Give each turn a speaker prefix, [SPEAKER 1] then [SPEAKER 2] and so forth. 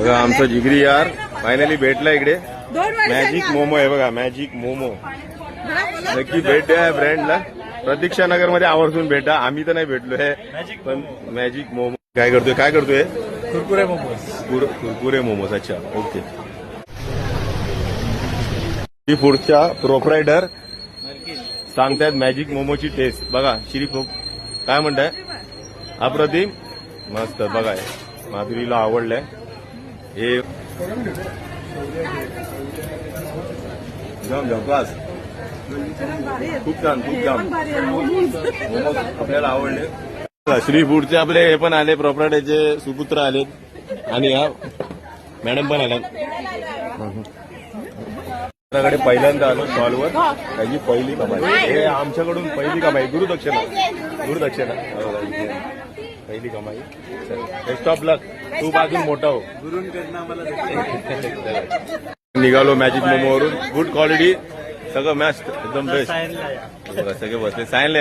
[SPEAKER 1] बघा आमचं जिगरी यार फायनली भेटला इकडे. मॅजिक मोमो आहे बघा मॅजिक मोमो नक्की भेट द्या या ब्रँडला प्रतीक्षा नगरमध्ये आवर्जून भेटा. आम्ही तर नाही भेटलोय. पण मॅजिक मोमो काय करतोय? काय करतोय?
[SPEAKER 2] कुरकुरे मोमोज
[SPEAKER 1] कुर- कुरकुरे मोमोज अच्छा ओके. सी फूडच्या प्रोप्रायटर सांगतायत मॅजिक मोमोची टेस्ट बघा श्री काय म्हणताय? अप्रतिम. मस्त बघा. हे. माधुरीला आवडलंय. हे जाम जाम बस खूप छान खूप छान मोमोज आपल्याला आवडले. श्री फूडचे आपले हे पण आले प्रॉपर्टीचे सुपुत्र आलेत. आणि हा मॅडम पण आल्या आपल्याकडे पहिल्यांदा आलो स्टॉलवर त्याची पहिली कमाई. हे आमच्याकडून पहिली कमाई. गुरुदक्षिणा. गुरुदक्षिणा. हो. पहिली कमाई. बेस्ट ऑफ लक तू बाजून मोठा हो. निघालो मॅजिक मोमोवरून गुड क्वालिटी सगळं मॅच एकदम बेस्ट सगळे बसले. सायनला